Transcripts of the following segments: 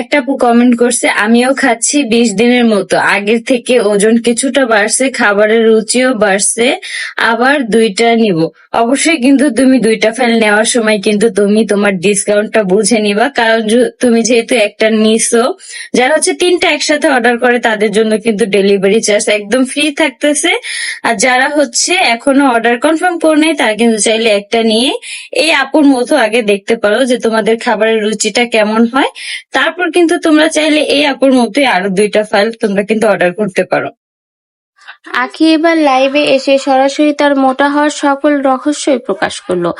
একটা আপু কমেন্ট করছে, আমিও খাচ্ছি বিশ দিনের মতো। আগের থেকে ওজন কিছুটা বাড়ছে, খাবারের রুচিও বাড়ছে, আবার দুইটা নিব। অবশ্যই কিন্তু তুমি দুইটা ফাইল নেওয়ার সময় কিন্তু তুমি তোমার ডিসকাউন্টটা বুঝে নিবা। কারণ তুমি যেহেতু একটা নিছো, যারা হচ্ছে তিনটা একসাথে অর্ডার করে তাদের জন্য কিন্তু ডেলিভারি চার্জ একদম ফ্রি থাকতেছে। আর যারা হচ্ছে এখনও অর্ডার কনফার্ম করে নাই, তারা কিন্তু চাইলে একটা নিয়ে এই আপুর মতো আগে দেখতে পারো যে তোমাদের খাবারের রুচিটা কেমন হয়। তারপর কিন্তু তোমরা চাইলে এই আপুর মতোই আরও দুইটা ফাইল তোমরা কিন্তু অর্ডার করতে পারো। আখি এবার লাইভে এসে সরাসরি তার মোটা হওয়ার সকল রহস্যই প্রকাশ করল।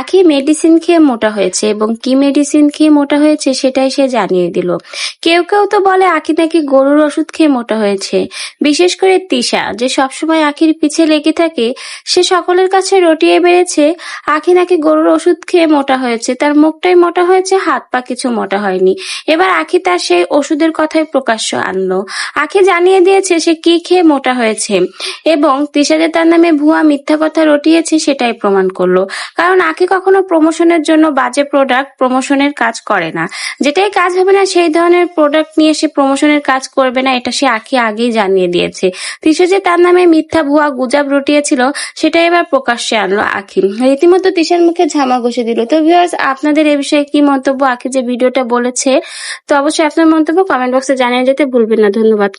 আখি মেডিসিন খেয়ে মোটা হয়েছে এবং কি মেডিসিন খেয়ে মোটা হয়েছে সেটাই সে জানিয়ে দিল। কেউ কেউ তো বলে আখি নাকি গরুর ওষুধ খেয়ে মোটা হয়েছে। বিশেষ করে তিশা, যে সবসময় আখির পিছে লেগে থাকে, সে সকলের কাছে রটিয়ে বেড়েছে, আখি নাকি গরুর ওষুধ খেয়ে মোটা হয়েছে, তার মুখটাই মোটা হয়েছে, হাত পা কিছু মোটা হয়নি। এবার আখি তার সেই ওষুধের কথাই প্রকাশ্য আনলো। আখি জানিয়ে দিয়েছে সে কি খেয়ে মোটা হয়েছে এবং তিশাজে তার নামে ভুয়া মিথ্যা কথা রটিয়েছে সেটাই প্রমাণ করল। কারণ আখি কখনো প্রমোশনের জন্য বাজে প্রোডাক্ট প্রমোশনের কাজ করে না। যেটাই কাজ হবে না, সেই ধরনের প্রোডাক্ট নিয়ে সে প্রমোশনের কাজ করবে না, এটা সে আখি আগেই জানিয়ে দিয়েছে। তিশা যে তার নামে মিথ্যা, ভুয়া, গুজাব রটিয়েছিল সেটাই এবার প্রকাশ্যে আনলো আখি। রীতিমতো তিশার মুখে ঝামা ঘষে দিল। তো ভিউয়ার্স আপনাদের এ বিষয়ে কি মন্তব্য? আখি যে ভিডিওটা বলেছে, তো অবশ্যই আপনার মন্তব্য কমেন্ট বক্সে জানিয়ে যেতে ভুলবেন না। ধন্যবাদ।